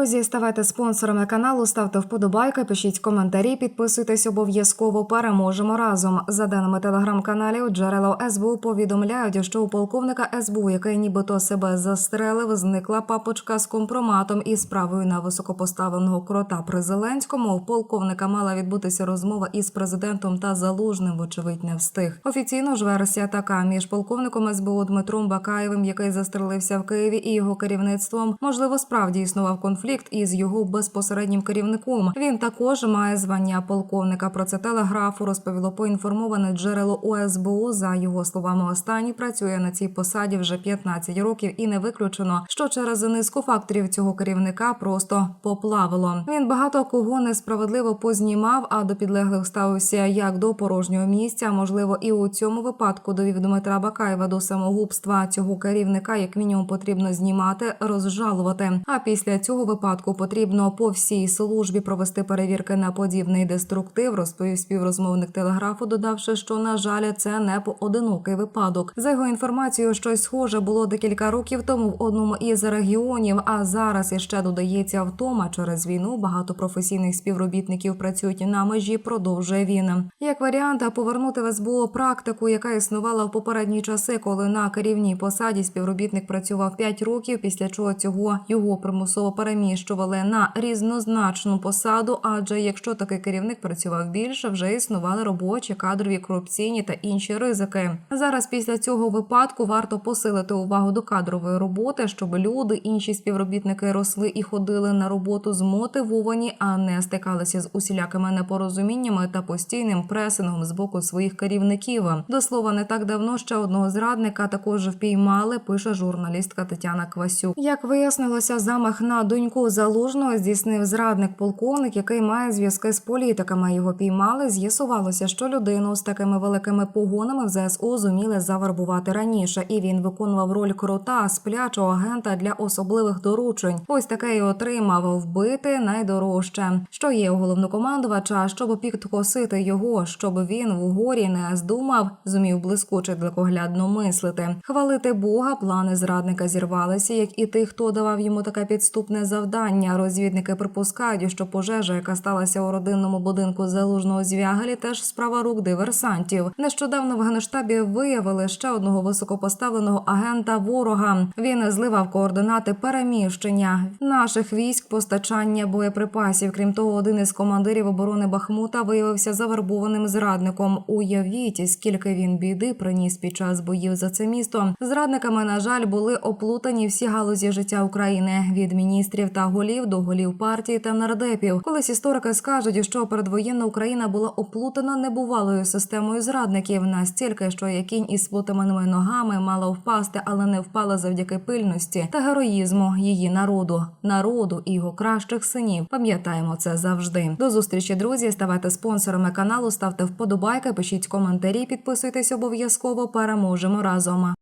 Друзі, ставайте спонсорами каналу, ставте вподобайки, пишіть коментарі, підписуйтесь обов'язково. Переможемо разом. За даними телеграм-каналів, джерела СБУ повідомляють, що у полковника СБУ, який нібито себе застрелив, зникла папочка з компроматом і справою на високопоставленого крота при Зеленському. У полковника мала відбутися розмова із президентом та залужним, вочевидь, не встиг. Офіційно ж версія така між полковником СБУ Дмитром Бакаєвим, який застрелився в Києві, і його керівництвом, можливо, справді існував конфлікт із його безпосереднім керівником. Він також має звання полковника. Про це телеграфу розповіло поінформоване джерело ОСБУ. За його словами, останній працює на цій посаді вже 15 років, і не виключено, що через низку факторів цього керівника просто поплавило. Він багато кого несправедливо познімав, а до підлеглих ставився як до порожнього місця. Можливо, і у цьому випадку довів Дмитра Бакаєва до самогубства цього керівника, як мінімум, потрібно знімати, розжалувати. А після цього випадку потрібно по всій службі провести перевірки на подібний деструктив. Розповів співрозмовник телеграфу, додавши, що на жаль, це не поодинокий випадок. За його інформацією, щось схоже було декілька років тому в одному із регіонів. А зараз іще додається втома через війну. Багато професійних співробітників працюють на межі. Продовжує він. Як варіант, повернути в СБУ практику, яка існувала в попередні часи, коли на керівній посаді співробітник працював 5 років, після чого цього його примусово переміщували на різнозначну посаду. Адже якщо такий керівник працював більше, вже існували робочі, кадрові, корупційні та інші ризики. Зараз після цього випадку варто посилити увагу до кадрової роботи, щоб люди, інші співробітники росли і ходили на роботу змотивовані, а не стикалися з усілякими непорозуміннями та постійним пресингом з боку своїх керівників. До слова, не так давно ще одного зрадника також впіймали. Пише журналістка Тетяна Квасюк. Як вияснилося, замах на доньку залужного здійснив зрадник полковник, який має зв'язки з політиками. Його піймали. З'ясувалося, що людину з такими великими погонами в ЗСУ зуміли завербувати раніше, і він виконував роль крота, сплячого агента для особливих доручень. Ось таке й отримав вбити найдорожче, що є у головнокомандувача, щоб підкосити його, щоб він в горі не здумав, зумів блискуче далекоглядно мислити. Хвалити Бога, плани зрадника зірвалися, як і тих, хто давав йому таке підступне завдання. Розвідники припускають, що пожежа, яка сталася у родинному будинку залужного звягалі, теж справа рук диверсантів. Нещодавно в генштабі виявили ще одного високопоставленого агента ворога. Він зливав координати переміщення наших військ, постачання боєприпасів. Крім того, один із командирів оборони Бахмута виявився завербованим зрадником. Уявіть, скільки він біди приніс під час боїв за це місто. Зрадниками, на жаль, були оплутані всі галузі життя України від міністрів та голів до голів партії та нардепів. Колись історики скажуть, що передвоєнна Україна була оплутана небувалою системою зрадників настільки, що як із сплутаними ногами мала впасти, але не впала завдяки пильності та героїзму її народу, народу і його кращих синів. Пам'ятаємо це завжди. До зустрічі, друзі. Ставайте спонсорами каналу, ставте вподобайки, пишіть коментарі, підписуйтесь обов'язково. Переможемо разом.